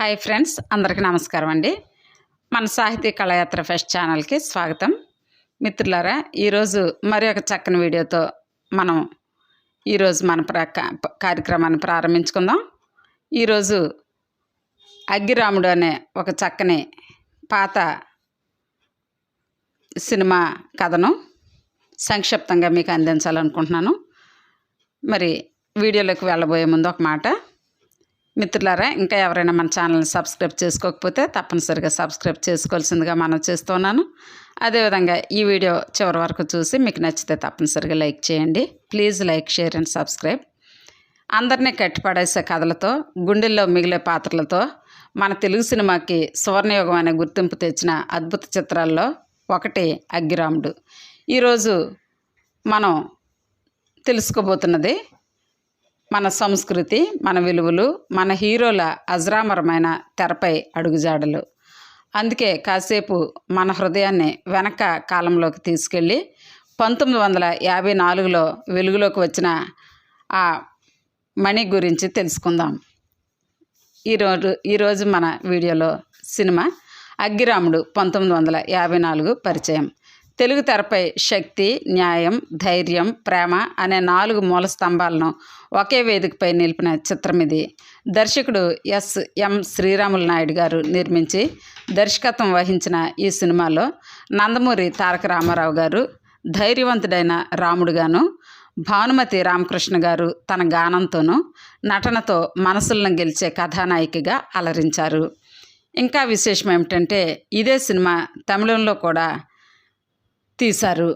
Hi friends అందరికీ నమస్కారం అండి. మన సాహితీ కళయాత్ర ఫెస్ట్ ఛానల్కి స్వాగతం. మిత్రులారా ఈరోజు మరి ఒక చక్కని వీడియోతో మనం ఈరోజు మన ప్ర కార్యక్రమాన్ని ప్రారంభించుకుందాం. ఈరోజు అగ్గిరాముడు అనే ఒక చక్కని పాత సినిమా కథను సంక్షిప్తంగా మీకు అందించాలనుకుంటున్నాను. మరి వీడియోలోకి వెళ్ళబోయే ముందు ఒక మాట. మిత్రులారా ఇంకా ఎవరైనా మన ఛానల్ని సబ్స్క్రైబ్ చేసుకోకపోతే తప్పనిసరిగా సబ్స్క్రైబ్ చేసుకోవాల్సిందిగా మనం చేస్తున్నాను అదేవిధంగా ఈ వీడియో చివరి వరకు చూసి మీకు నచ్చితే తప్పనిసరిగా లైక్ చేయండి. Please like share and subscribe. అందరినీ కట్టిపడేసే కథలతో గుండెల్లో మిగిలే పాత్రలతో మన తెలుగు సినిమాకి సువర్ణయుగం అనే గుర్తింపు తెచ్చిన అద్భుత చిత్రాల్లో ఒకటి అగ్గిరాముడు. ఈరోజు మనం తెలుసుకోబోతున్నది మన సంస్కృతి మన విలువలు మన హీరోల అజరామరమైన తెరపై అడుగుజాడలు. అందుకే కాసేపు మన హృదయాన్ని వెనక కాలంలోకి తీసుకెళ్ళి పంతొమ్మిది వందల యాభై నాలుగులో వెలుగులోకి వచ్చిన ఆ మణి గురించి తెలుసుకుందాం. ఈరోజు ఈరోజు మన వీడియోలో సినిమా అగ్గిరాముడు పంతొమ్మిది వందల యాభై నాలుగు పరిచయం. తెలుగు తెరపై శక్తి న్యాయం ధైర్యం ప్రేమ అనే నాలుగు మూల స్తంభాలను ఒకే వేదికపై నిలిపిన చిత్రం ఇది. దర్శకుడు ఎస్. ఎం. శ్రీరాములు నాయుడు గారు నిర్మించి దర్శకత్వం వహించిన ఈ సినిమాలో నందమూరి తారక రామారావు గారు ధైర్యవంతుడైన రాముడుగాను భానుమతి రామకృష్ణ గారు తన గానంతోనూ నటనతో మనసులను గెలిచే కథానాయికగా అలరించారు. ఇంకా విశేషం ఏమిటంటే ఇదే సినిమా తమిళంలో కూడా తీశారు.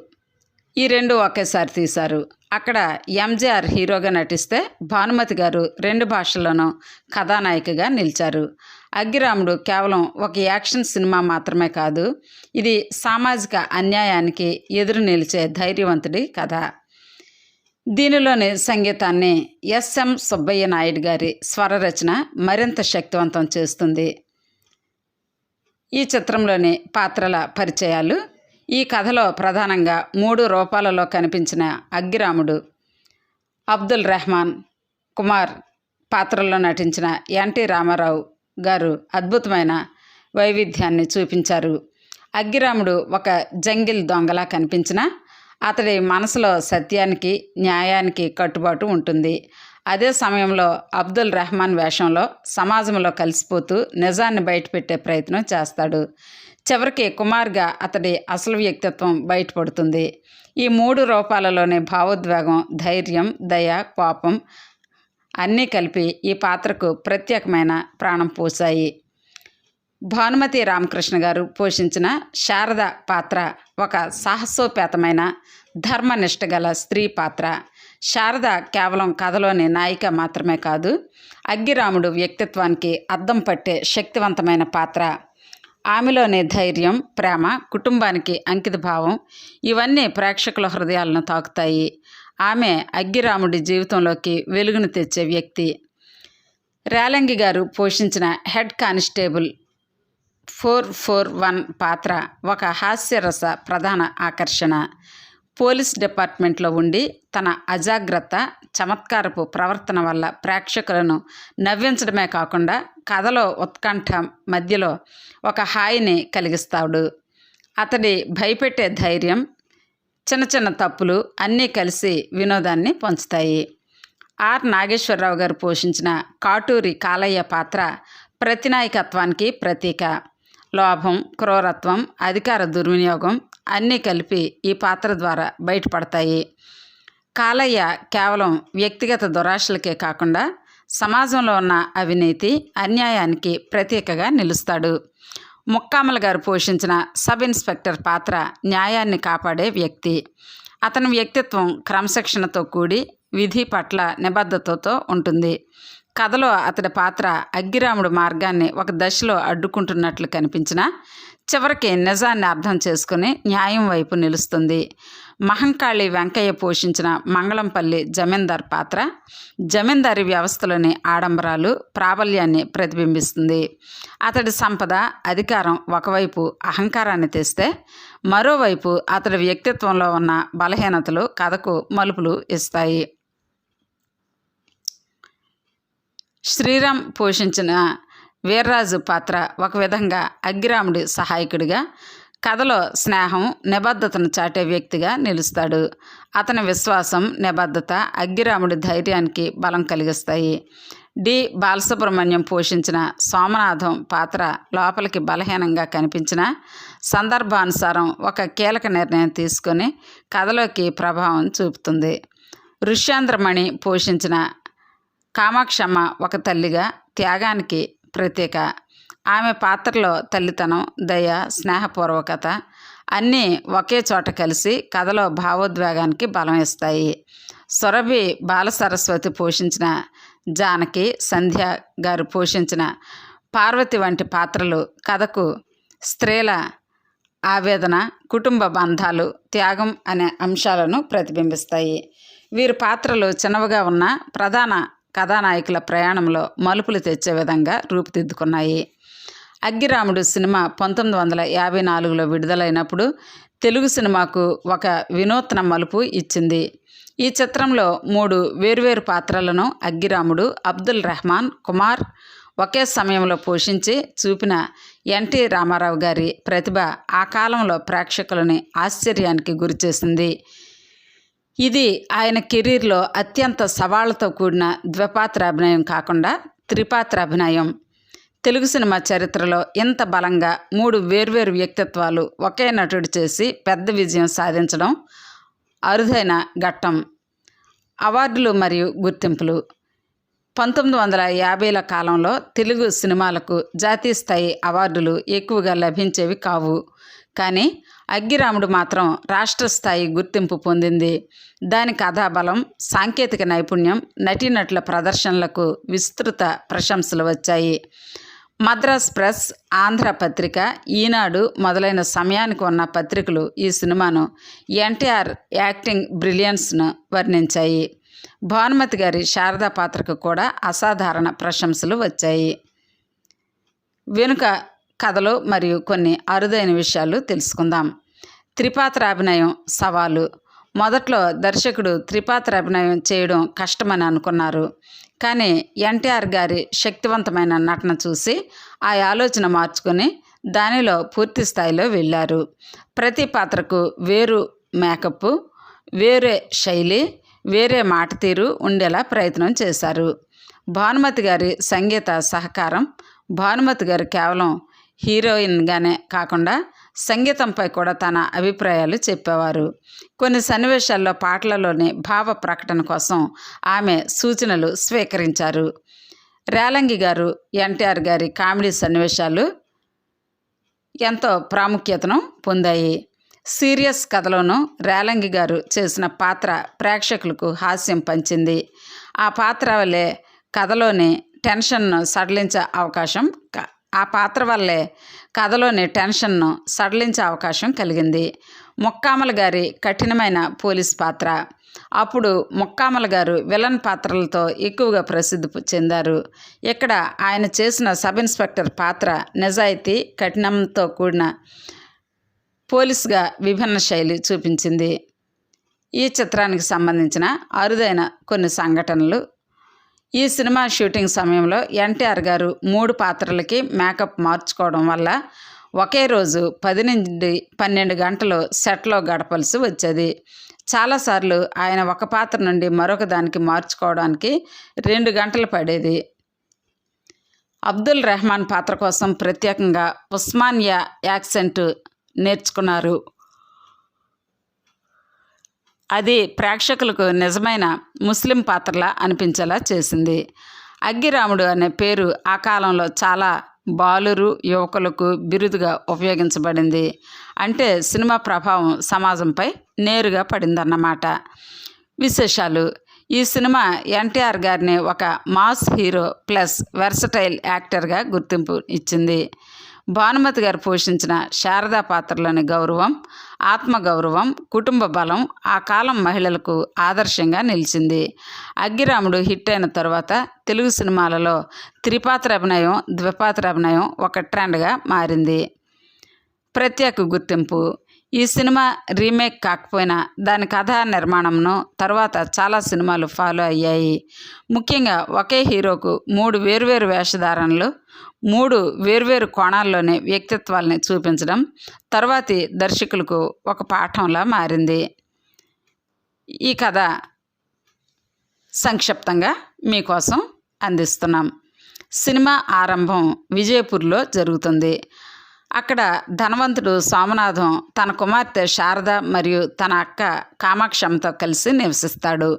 ఈ రెండు ఒకేసారి తీశారు. అక్కడ ఎంజీఆర్ హీరోగా నటిస్తే భానుమతి గారు రెండు భాషల్లోనూ కథానాయికగా నిలిచారు. అగ్గిరాముడు కేవలం ఒక యాక్షన్ సినిమా మాత్రమే కాదు ఇది సామాజిక అన్యాయానికి ఎదురు నిలిచే ధైర్యవంతుడి కథ. దీనిలోని సంగీతాన్ని ఎస్ఎం సుబ్బయ్య నాయుడు గారి స్వర రచన మరింత శక్తివంతం చేస్తుంది. ఈ చిత్రంలోని పాత్రల పరిచయాలు ఈ కథలో ప్రధానంగా మూడు రూపాలలో కనిపించిన అగ్గిరాముడు అబ్దుల్ రెహమాన్ కుమార్ పాత్రల్లో నటించిన ఎన్టీ రామారావు గారు అద్భుతమైన వైవిధ్యాన్ని చూపించారు. అగ్గిరాముడు ఒక జంగిల్ దొంగలా కనిపించిన అతడి మనసులో సత్యానికి న్యాయానికి కట్టుబాటు ఉంటుంది. అదే సమయంలో అబ్దుల్ రెహమాన్ వేషంలో సమాజంలో కలిసిపోతూ నిజాన్ని బయటపెట్టే ప్రయత్నం చేస్తాడు. చివరికి కుమార్గా అతడి అసలు వ్యక్తిత్వం బయటపడుతుంది. ఈ మూడు రూపాలలోనే భావోద్వేగం ధైర్యం దయ కోపం అన్నీ కలిపి ఈ పాత్రకు ప్రత్యేకమైన ప్రాణం పోసాయి భానుమతి రామకృష్ణ గారు పోషించిన శారద పాత్ర ఒక సాహసోపేతమైన ధర్మనిష్ట గల స్త్రీ పాత్ర. శారద కేవలం కథలోని నాయిక మాత్రమే కాదు అగ్గిరాముడు వ్యక్తిత్వానికి అద్దం పట్టే శక్తివంతమైన పాత్ర. ఆమెలోని ధైర్యం ప్రేమ కుటుంబానికి అంకిత భావం ఇవన్నీ ప్రేక్షకుల హృదయాలను తాకుతాయి. ఆమె అగ్గిరాముడి జీవితంలోకి వెలుగును తెచ్చే వ్యక్తి. రేలంగి గారు పోషించిన head constable four four one పాత్ర ఒక హాస్యరస ప్రధాన ఆకర్షణ. పోలీస్ డిపార్ట్మెంట్లో ఉండి తన అజాగ్రత్త చమత్కారపు ప్రవర్తన వల్ల ప్రేక్షకులను నవ్వించడమే కాకుండా కథలో ఉత్కంఠ మధ్యలో ఒక హాయిని కలిగిస్తాడు. అతడి భయపెట్టే ధైర్యం చిన్న చిన్న తప్పులు అన్నీ కలిసి వినోదాన్ని పంచుతాయి. ఆర్. నాగేశ్వరరావు గారు పోషించిన కాటూరి కాలయ్య పాత్ర ప్రతినాయకత్వానికి ప్రతీక. లోభం క్రూరత్వం అధికార దుర్వినియోగం అన్నీ కలిపి ఈ పాత్ర ద్వారా బయటపడతాయి. కాలయ్య కేవలం వ్యక్తిగత దురాశలకే కాకుండా సమాజంలో ఉన్న అవినీతి అన్యాయానికి ప్రతీకగా నిలుస్తాడు. ముక్కామల గారు పోషించిన సబ్ ఇన్స్పెక్టర్ పాత్ర న్యాయాన్ని కాపాడే వ్యక్తి. అతని వ్యక్తిత్వం క్రమశిక్షణతో కూడి విధి పట్ల నిబద్ధతతో ఉంటుంది. కథలో అతడి పాత్ర అగ్గిరాముడు మార్గాన్ని ఒక దశలో అడ్డుకుంటున్నట్లు కనిపించినా చివరికి నిజాన్ని అర్థం చేసుకుని న్యాయం వైపు నిలుస్తుంది. మహంకాళి వెంకయ్య పోషించిన మంగళంపల్లి జమీందార్ పాత్ర జమీందారీ వ్యవస్థలోని ఆడంబరాలు ప్రాబల్యాన్ని ప్రతిబింబిస్తుంది. అతడి సంపద అధికారం ఒకవైపు అహంకారాన్ని తెస్తే మరోవైపు అతడి వ్యక్తిత్వంలో ఉన్న బలహీనతలు కథకు మలుపులు ఇస్తాయి. శ్రీరామ్ పోషించిన వీర్రాజు పాత్ర ఒక విధంగా అగ్గిరాముడి సహాయకుడిగా కథలో స్నేహం నిబద్ధతను చాటే వ్యక్తిగా నిలుస్తాడు. అతని విశ్వాసం నిబద్ధత అగ్గిరాముడి ధైర్యానికి బలం కలిగిస్తాయి. డి. బాలసుబ్రహ్మణ్యం పోషించిన సోమనాథం పాత్ర లోపలికి బలహీనంగా కనిపించిన సందర్భానుసారం ఒక కీలక నిర్ణయం తీసుకొని కథలోకి ప్రభావం చూపుతుంది. ఋష్యాంధ్రమణి పోషించిన కామాక్షమ్మ ఒక తల్లిగా త్యాగానికి ప్రత్యేక ఆమె పాత్రలో తల్లితనం దయ స్నేహపూర్వకత అన్నీ ఒకే చోట కలిసి కథలో భావోద్వేగానికి బలం ఇస్తాయి సురభి బాలసరస్వతి పోషించిన జానకి సంధ్య గారు పోషించిన పార్వతి వంటి పాత్రలు కథకు స్త్రీల ఆవేదన కుటుంబ బంధాలు త్యాగం అనే అంశాలను ప్రతిబింబిస్తాయి. వీరి పాత్రలు చిన్నవిగా ఉన్న ప్రధాన కథానాయకుల ప్రయాణంలో మలుపులు తెచ్చే విధంగా రూపుదిద్దుకున్నాయి. అగ్గిరాముడు సినిమా పంతొమ్మిది వందల యాభై నాలుగులో విడుదలైనప్పుడు తెలుగు సినిమాకు ఒక వినూత్న మలుపు ఇచ్చింది. ఈ చిత్రంలో మూడు వేర్వేరు పాత్రలను అగ్గిరాముడు అబ్దుల్ రెహమాన్ కుమార్ ఒకే సమయంలో పోషించి చూపిన ఎన్టీ రామారావు గారి ప్రతిభ ఆ కాలంలో ప్రేక్షకులని ఆశ్చర్యానికి గురిచేసింది ఇది ఆయన కెరీర్లో అత్యంత సవాళ్ళతో కూడిన ద్విపాత్ర అభినయం కాకుండా త్రిపాత్ర అభినయం. తెలుగు సినిమా చరిత్రలో ఇంత బలంగా మూడు వేర్వేరు వ్యక్తిత్వాలు ఒకే నటుడు చేసి పెద్ద విజయం సాధించడం అరుదైన ఘట్టం. అవార్డులు మరియు గుర్తింపులు. పంతొమ్మిది వందల యాభైల కాలంలో తెలుగు సినిమాలకు జాతీయ స్థాయి అవార్డులు ఎక్కువగా లభించేవి కావు. కానీ అగ్గిరాముడు మాత్రం రాష్ట్ర స్థాయి గుర్తింపు పొందింది. దాని కథాబలం సాంకేతిక నైపుణ్యం నటీనటుల ప్రదర్శనలకు విస్తృత ప్రశంసలు వచ్చాయి. మద్రాస్ ప్రెస్ ఆంధ్ర పత్రిక ఈనాడు మొదలైన సమయానికి ఉన్న పత్రికలు ఈ సినిమాను ఎన్టీఆర్ యాక్టింగ్ బ్రిలియన్స్ను వర్ణించాయి. భానుమతి గారి శారదా పాత్రకు కూడా అసాధారణ ప్రశంసలు వచ్చాయి. వెనుక కథలు మరియు కొన్ని అరుదైన విషయాలు తెలుసుకుందాం. త్రిపాత్ర అభినయం సవాలు. మొదట్లో దర్శకుడు త్రిపాత్ర అభినయం చేయడం కష్టమని అనుకున్నారు. కానీ ఎన్టీఆర్ గారి శక్తివంతమైన నటన చూసి ఆ ఆలోచన మార్చుకొని దానిలో పూర్తి స్థాయిలో వెళ్ళారు. ప్రతి పాత్రకు వేరు మేకప్ వేరే శైలి వేరే మాట తీరు ఉండేలా ప్రయత్నం చేశారు. భానుమతి గారి సంగీత సహకారం భానుమతి గారు కేవలం హీరోయిన్గానే కాకుండా సంగీతంపై కూడా తన అభిప్రాయాలు చెప్పేవారు. కొన్ని సన్నివేశాల్లో పాటలలోని భావ ప్రకటన కోసం ఆమె సూచనలు స్వీకరించారు. రేలంగి గారు ఎన్టీఆర్ గారి కామెడీ సన్నివేశాలు ఎంతో ప్రాముఖ్యతను పొందాయి. సీరియస్ కథలోనూ రేలంగి గారు చేసిన పాత్ర ప్రేక్షకులకు హాస్యం పంచింది. ఆ పాత్ర వల్లే కథలోని టెన్షన్ను సడలించే అవకాశం క- ఆ పాత్ర వల్లే కథలోని టెన్షన్ను సడలించే అవకాశం కలిగింది. ముక్కామల గారి కఠినమైన పోలీస్ పాత్ర. అప్పుడు ముక్కామల గారు విలన్ పాత్రలతో ఎక్కువగా ప్రసిద్ధి చెందారు. ఇక్కడ ఆయన చేసిన సబ్ ఇన్స్పెక్టర్ పాత్ర నిజాయితీ కఠినంతో కూడిన పోలీస్గా విభిన్న శైలి చూపించింది. ఈ చిత్రానికి సంబంధించిన అరుదైన కొన్ని సంఘటనలు ఈ సినిమా షూటింగ్ సమయంలో ఎన్టీఆర్ గారు మూడు పాత్రలకి మేకప్ మార్చుకోవడం వల్ల ఒకే రోజు పది నుండి పన్నెండు గంటలు సెట్లో గడపలసి వచ్చేది. చాలాసార్లు ఆయన ఒక పాత్ర నుండి మరొక దానికి మార్చుకోవడానికి రెండు గంటలు పడేది. అబ్దుల్ రెహమాన్ పాత్ర కోసం ప్రత్యేకంగా ఉస్మానియా యాక్సెంట్ నేర్చుకున్నారు. అది ప్రేక్షకులకు నిజమైన ముస్లిం పాత్రలా అనిపించేలా చేసింది. అగ్గిరాముడు అనే పేరు ఆ కాలంలో చాలా బాలురు యువకులకు బిరుదుగా ఉపయోగించబడింది. అంటే సినిమా ప్రభావం సమాజంపై నేరుగా పడిందన్నమాట. విశేషాలు ఈ సినిమా ఎన్టీఆర్ గారిని ఒక మాస్ హీరో ప్లస్ వెర్సటైల్ యాక్టర్గా గుర్తింపు ఇచ్చింది. భానుమతి గారు పోషించిన శారదా పాత్రలోని గౌరవం ఆత్మగౌరవం కుటుంబ బలం ఆ కాలం మహిళలకు ఆదర్శంగా నిలిచింది. అగ్గిరాముడు హిట్ అయిన తర్వాత తెలుగు సినిమాలలో త్రిపాత్ర అభినయం ద్విపాత్ర అభినయం ఒక ట్రెండ్గా మారింది. ప్రత్యేక గుర్తింపు. ఈ సినిమా రీమేక్ కాకపోయినా దాని కథా నిర్మాణంను తర్వాత చాలా సినిమాలు ఫాలో అయ్యాయి. ముఖ్యంగా ఒకే హీరోకు మూడు వేర్వేరు వేషధారణలు మూడు వేర్వేరు కోణాల్లోనే వ్యక్తిత్వాల్ని చూపించడం తర్వాతి దర్శకులకు ఒక పాఠంలా మారింది. ఈ కథ సంక్షిప్తంగా మీకోసం అందిస్తున్నాం. సినిమా ఆరంభం విజయపూర్లో జరుగుతుంది. అక్కడ ధనవంతుడు సోమనాథం తన కుమార్తె శారద మరియు తన అక్క కామాక్షమ్మతో కలిసి నివసిస్తాడు.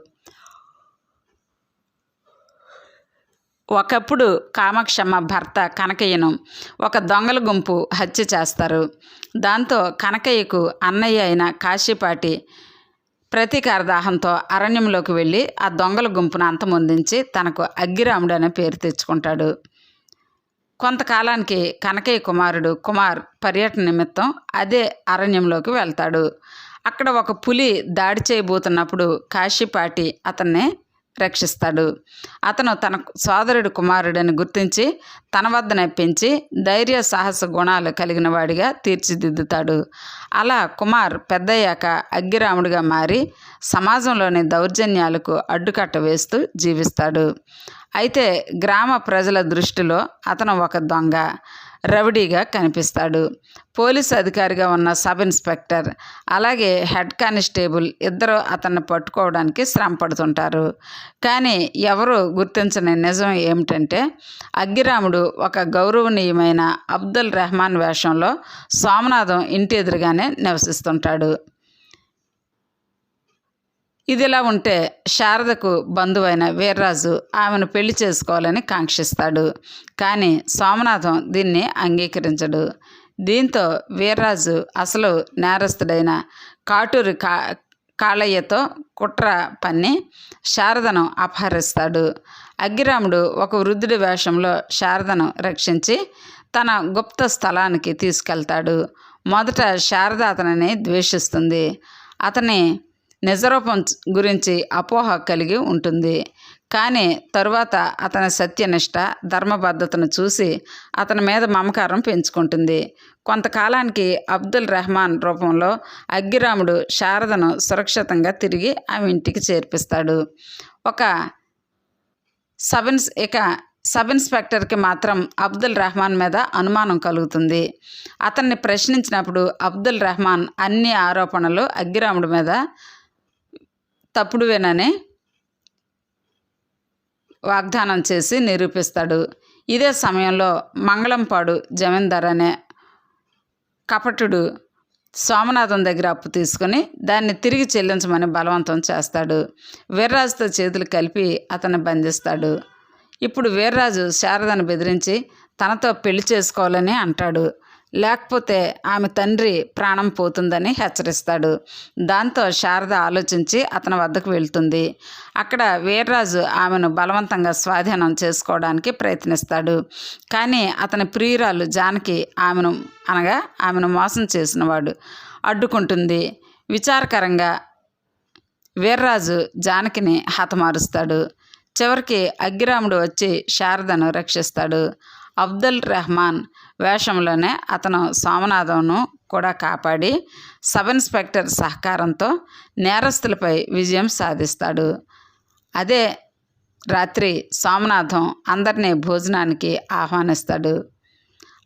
ఒకప్పుడు కామాక్షమ్మ భర్త కనకయ్యను ఒక దొంగల గుంపు హత్య చేస్తారు. దాంతో కనకయ్యకు అన్నయ్య అయిన కాశీపాటి ప్రతీకార దాహంతో అరణ్యంలోకి వెళ్ళి ఆ దొంగల గుంపును అంతమొందించి తనకు అగ్గిరాముడు అనే పేరు తెచ్చుకుంటాడు. కొంతకాలానికి కనకయ్య కుమారుడు కుమార్ పర్యటన నిమిత్తం అదే అరణ్యంలోకి వెళ్తాడు. అక్కడ ఒక పులి దాడి చేయబోతున్నప్పుడు కాశీపాటి అతన్ని రక్షిస్తాడు. అతను తన సోదరుడు కుమారుడని గుర్తించి తన వద్దనే పెంచి ధైర్య సాహస గుణాలు కలిగిన వాడిగా తీర్చిదిద్దుతాడు. అలా కుమార్ పెద్దయ్యాక అగ్గిరాముడిగా మారి సమాజంలోని దౌర్జన్యాలకు అడ్డుకట్ట వేస్తూ జీవిస్తాడు. అయితే గ్రామ ప్రజల దృష్టిలో అతను ఒక దొంగ. రౌడీగా కనిపిస్తాడు. పోలీస్ అధికారిగా ఉన్న సబ్ ఇన్స్పెక్టర్ అలాగే హెడ్ కానిస్టేబుల్ ఇద్దరు అతన్ని పట్టుకోవడానికి శ్రమ పడుతుంటారు కానీ ఎవరు గుర్తించని నిజం ఏమిటంటే అగ్గిరాముడు ఒక గౌరవనీయమైన అబ్దుల్ రెహమాన్ వేషంలో సోమనాథం ఇంటి ఎదురుగానే నివసిస్తుంటాడు. ఇదిలా ఉంటే శారదకు బంధువైన వీర్రాజు ఆమెను పెళ్ళి చేసుకోవాలని కాంక్షిస్తాడు. కానీ సోమనాథం దీన్ని అంగీకరించడు. దీంతో వీర్రాజు అసలు నేరస్తుడైన కాటూరి కా కాళయ్యతో కుట్ర పన్ని శారదను అపహరిస్తాడు. అగ్గిరాముడు ఒక వృద్ధుడి వేషంలో శారదను రక్షించి తన గుప్త స్థలానికి తీసుకెళ్తాడు. మొదట శారద అతనిని ద్వేషిస్తుంది. అతని నిజరూపం గురించి అపోహ కలిగి ఉంటుంది. కానీ తరువాత అతని సత్యనిష్ట ధర్మబద్ధతను చూసి అతని మీద మమకారం పెంచుకుంటుంది. కొంతకాలానికి అబ్దుల్ రెహమాన్ రూపంలో అగ్గిరాముడు శారదను సురక్షితంగా తిరిగి ఆమె ఇంటికి చేర్పిస్తాడు. ఒక సబ్ ఇన్స్ ఇక సబ్ ఇన్స్పెక్టర్కి మాత్రం అబ్దుల్ రెహమాన్ మీద అనుమానం కలుగుతుంది. అతన్ని ప్రశ్నించినప్పుడు అబ్దుల్ రెహమాన్ అన్ని ఆరోపణలు అగ్గిరాముడి మీద తప్పుడు వినని వాగ్దానం చేసి నిరూపిస్తాడు. ఇదే సమయంలో మంగళంపాడు జమీందార్ అనే కపటుడు సోమనాథం దగ్గర అప్పు తీసుకుని దాన్ని తిరిగి చెల్లించమని బలవంతం చేస్తాడు. వీర్రాజుతో చేతులు కలిపి అతన్ని బంధిస్తాడు. ఇప్పుడు వీర్రాజు శారదను బెదిరించి తనతో పెళ్ళి చేసుకోవాలని అంటాడు. లేకపోతే ఆమె తండ్రి ప్రాణం పోతుందని హెచ్చరిస్తాడు. దాంతో శారద ఆలోచించి అతని వద్దకు వెళ్తుంది. అక్కడ వీర్రాజు ఆమెను బలవంతంగా స్వాధీనం చేసుకోవడానికి ప్రయత్నిస్తాడు. కానీ అతని ప్రియురాలు జానకి ఆమెను అనగా ఆమెను మోసం చేసినవాడు అడ్డుకుంటుంది. విచారకరంగా వీర్రాజు జానకిని హతమారుస్తాడు. చివరికి అగ్గిరాముడు వచ్చి శారదను రక్షిస్తాడు. అబ్దుల్ రెహమాన్ వేషంలోనే అతను సోమనాథంను కూడా కాపాడి సబ్ ఇన్స్పెక్టర్ సహకారంతో నేరస్తులపై విజయం సాధిస్తాడు. అదే రాత్రి సోమనాథం అందరినీ భోజనానికి ఆహ్వానిస్తాడు.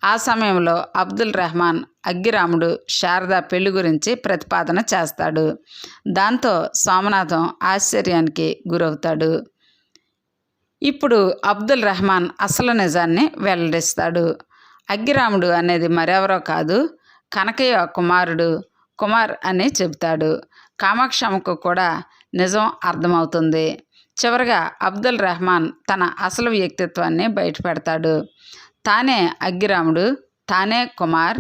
ఆ సమయంలో అబ్దుల్ రెహమాన్ అగ్గిరాముడు శారద పెళ్ళి గురించి ప్రతిపాదన చేస్తాడు. దాంతో సోమనాథం ఆశ్చర్యానికి గురవుతాడు. ఇప్పుడు అబ్దుల్ రెహమాన్ అసలు నిజాన్ని వెల్లడిస్తాడు. అగ్గిరాముడు అనేది మరెవరో కాదు కనకయ్య కుమారుడు కుమార్ అని చెబుతాడు. కామాక్షమ్మకు కూడా నిజం అర్థమవుతుంది. చివరిగా అబ్దుల్ రెహమాన్ తన అసలు వ్యక్తిత్వాన్ని బయటపెడతాడు. తానే అగ్గిరాముడు తానే కుమార్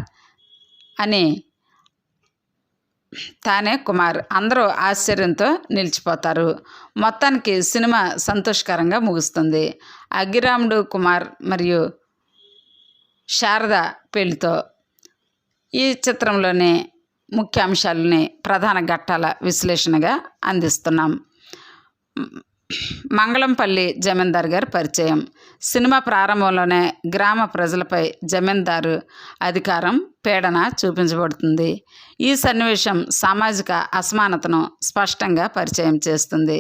అని తానే కుమార్. అందరూ ఆశ్చర్యంతో నిలిచిపోతారు. మొత్తానికి సినిమా సంతోషకరంగా ముగుస్తుంది. అగ్గిరాముడు కుమార్ మరియు శారద పెళ్ళితో ఈ చిత్రంలోని ముఖ్య అంశాలని ప్రధాన ఘట్టాల విశ్లేషణగా అందిస్తున్నాం. మంగళంపల్లి జమీందార్ గారి పరిచయం. సినిమా ప్రారంభంలోనే గ్రామ ప్రజలపై జమీందారు అధికారం పీడన చూపించబడుతుంది. ఈ సన్నివేశం సామాజిక అసమానతను స్పష్టంగా పరిచయం చేస్తుంది.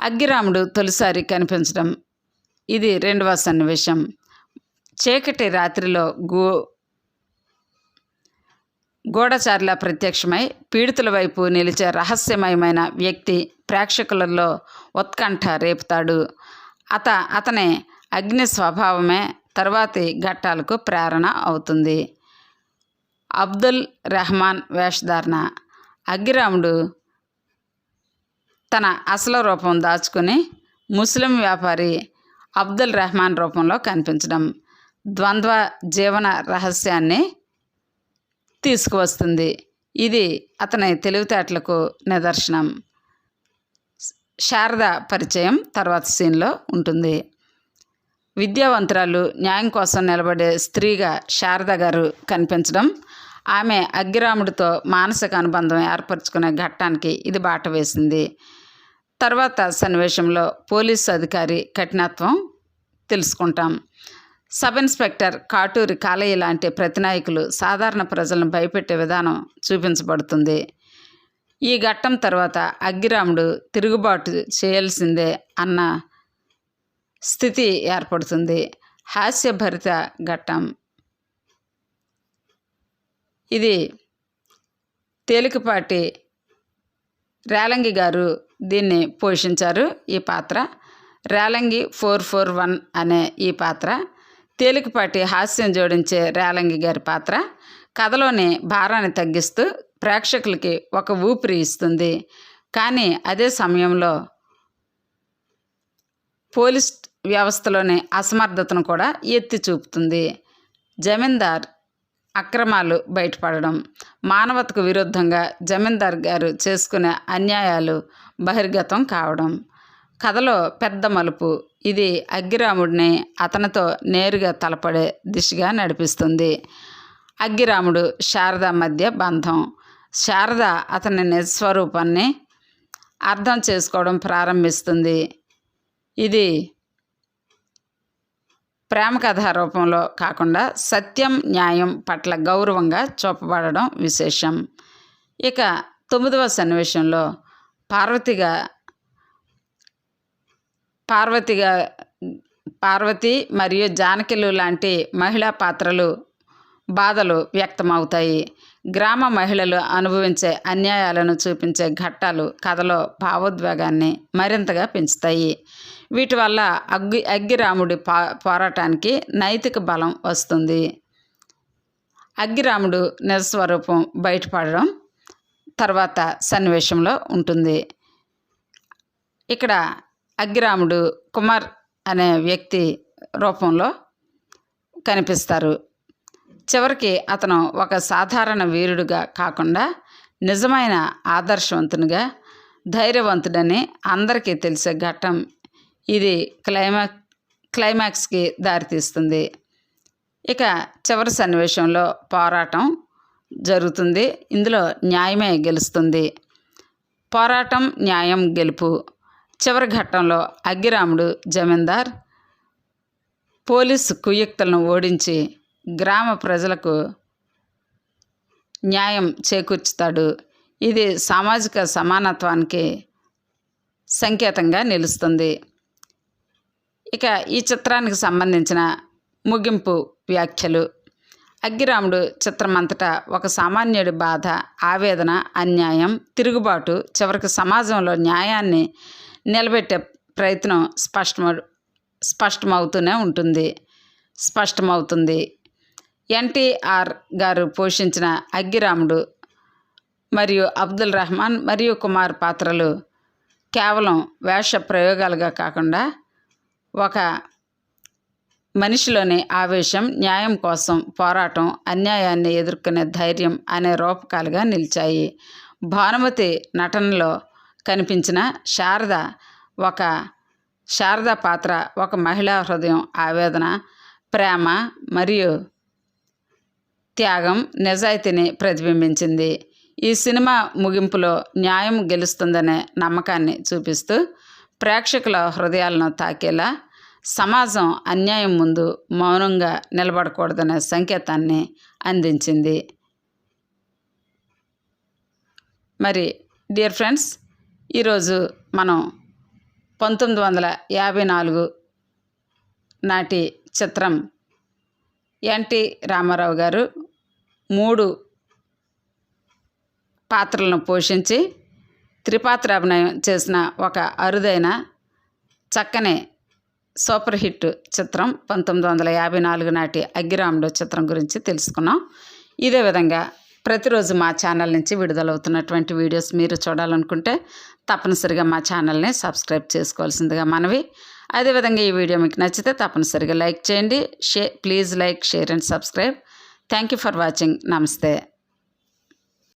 అగ్గిరాముడు తొలిసారి కనిపించడం ఇది రెండవ సన్నివేశం. చీకటి రాత్రిలో గో గూఢచారుల ప్రత్యక్షమై పీడితుల వైపు నిలిచే రహస్యమయమైన వ్యక్తి ప్రేక్షకులలో ఉత్కంఠ రేపుతాడు. అత అతని అగ్ని స్వభావమే తర్వాతి ఘట్టాలకు ప్రేరణ అవుతుంది. అబ్దుల్ రెహమాన్ వేషధారణ. అగ్గిరాముడు తన అసలు రూపం దాచుకుని ముస్లిం వ్యాపారి అబ్దుల్ రెహమాన్ రూపంలో కనిపించడం. ద్వంద్వ జీవన రహస్యాన్ని తీసుకువస్తుంది. ఇది అతని తెలివితేటలకు నిదర్శనం. శారద పరిచయం తర్వాత సీన్లో ఉంటుంది. విద్యావంతురాలు న్యాయం కోసం నిలబడే స్త్రీగా శారద గారు కనిపించడం ఆమె అగ్గిరాముడితో మానసిక అనుబంధం ఏర్పరచుకునే ఘట్టానికి ఇది బాట వేసింది. తర్వాత సన్నివేశంలో పోలీసు అధికారి కఠినత్వం తెలుసుకుంటాం. సబ్ ఇన్స్పెక్టర్ కాటూరి కాలయ్య లాంటి ప్రతినాయకులు సాధారణ ప్రజలను భయపెట్టే విధానం చూపించబడుతుంది. ఈ ఘట్టం తర్వాత అగ్గిరాముడు తిరుగుబాటు చేయాల్సిందే అన్న స్థితి ఏర్పడుతుంది. హాస్యభరిత ఘట్టం. ఇది తేలికపాటి రేలంగి గారు దీన్ని పోషించారు. ఈ పాత్ర రేలంగి ఫోర్ ఫోర్ వన్ అనే ఈ పాత్ర. తేలికపాటి హాస్యం జోడించే రేలంగి గారి పాత్ర కథలోని భారాన్ని తగ్గిస్తూ ప్రేక్షకులకి ఒక ఊపిరి ఇస్తుంది. కానీ అదే సమయంలో పోలీస్ వ్యవస్థలోని అసమర్థతను కూడా ఎత్తి చూపుతుంది. జమీందార్ అక్రమాలు బయటపడడం మానవతకు విరుద్ధంగా జమీందార్ గారు చేసుకునే అన్యాయాలు బహిర్గతం కావడం కథలో పెద్ద మలుపు ఇది అగ్గిరాముడిని అతనితో నేరుగా తలపడే దిశగా నడిపిస్తుంది. అగ్గిరాముడు శారద మధ్య బంధం. శారద అతని నిజస్వరూపాన్ని అర్థం చేసుకోవడం ప్రారంభిస్తుంది. ఇది ప్రేమ కథ రూపంలో కాకుండా సత్యం న్యాయం పట్ల గౌరవంగా చూపబడడం విశేషం. ఇక తొమ్మిదవ సన్నివేశంలో పార్వతిగా పార్వతిగా పార్వతి మరియు జానకిలు లాంటి మహిళా పాత్రలు బాధలు వ్యక్తమవుతాయి. గ్రామ మహిళలు అనుభవించే అన్యాయాలను చూపించే ఘట్టాలు కథలో భావోద్వేగాన్ని మరింతగా పెంచుతాయి. వీటి వల్ల అగ్గి అగ్గిరాముడి పా పోరాటానికి నైతిక బలం వస్తుంది. అగ్గిరాముడు నిజస్వరూపం బయటపడడం తర్వాత సన్నివేశంలో ఉంటుంది. ఇక్కడ అగ్గిరాముడు కుమార్ అనే వ్యక్తి రూపంలో కనిపిస్తారు. చివరికి అతను ఒక సాధారణ వీరుడుగా కాకుండా నిజమైన ఆదర్శవంతునిగా ధైర్యవంతుడని అందరికీ తెలిసే ఘట్టం ఇది క్లైమా క్లైమాక్స్కి దారితీస్తుంది. ఇక చివరి సన్నివేశంలో పోరాటం జరుగుతుంది. ఇందులో న్యాయమే గెలుస్తుంది. పోరాటం న్యాయం గెలుపు చివరి ఘట్టంలో అగ్గిరాముడు జమీందార్ పోలీసు కుయుక్తులను ఓడించి గ్రామ ప్రజలకు న్యాయం చేకూర్చుతాడు. ఇది సామాజిక సమానత్వానికి సంకేతంగా నిలుస్తుంది. ఇక ఈ చిత్రానికి సంబంధించిన ముగింపు వ్యాఖ్యలు. అగ్గిరాముడు చిత్రమంతటా ఒక సామాన్యుడి బాధ ఆవేదన అన్యాయం తిరుగుబాటు చివరికి సమాజంలో న్యాయాన్ని నిలబెట్టే ప్రయత్నం స్పష్టమ స్పష్టమవుతూనే ఉంటుంది. స్పష్టమవుతుంది. ఎన్టీఆర్ గారు పోషించిన అగ్గిరాముడు మరియు అబ్దుల్ రెహమాన్ మరియు కుమార్ పాత్రలు కేవలం వేష ప్రయోగాలుగా కాకుండా ఒక మనిషిలోని ఆవేశం న్యాయం కోసం పోరాటం అన్యాయాన్ని ఎదుర్కొనే ధైర్యం అనే రూపకాలుగా నిలిచాయి. భానుమతి నటనలో కనిపించిన శారద ఒక శారద పాత్ర ఒక మహిళా హృదయం ఆవేదన ప్రేమ మరియు త్యాగం నిజాయితీని ప్రతిబింబించింది. ఈ సినిమా ముగింపులో న్యాయం గెలుస్తుందనే నమ్మకాన్ని చూపిస్తూ ప్రేక్షకుల హృదయాలను తాకేలా సమాజం అన్యాయం ముందు మౌనంగా నిలబడకూడదనే సంకేతాన్ని అందించింది. మరి డియర్ ఫ్రెండ్స్ ఈరోజు మనం పంతొమ్మిది వందల యాభై నాలుగు నాటి చిత్రం ఎన్టీ రామారావు గారు మూడు పాత్రలను పోషించి త్రిపాత్ర అభినయం చేసిన ఒక అరుదైన చక్కని సూపర్ హిట్ చిత్రం పంతొమ్మిది వందల యాభై నాలుగు నాటి అగ్గిరాముడు చిత్రం గురించి తెలుసుకున్నాం. ఇదే విధంగా ప్రతిరోజు మా ఛానల్ నుంచి విడుదలవుతున్నటువంటి వీడియోస్ మీరు చూడాలనుకుంటే తప్పనిసరిగా మా ఛానల్ని సబ్స్క్రైబ్ చేసుకోవాల్సిందిగా మనవి. అదేవిధంగా ఈ వీడియో మీకు నచ్చితే తప్పనిసరిగా లైక్ చేయండి. షే please like share and subscribe. Thank you for watching. నమస్తే.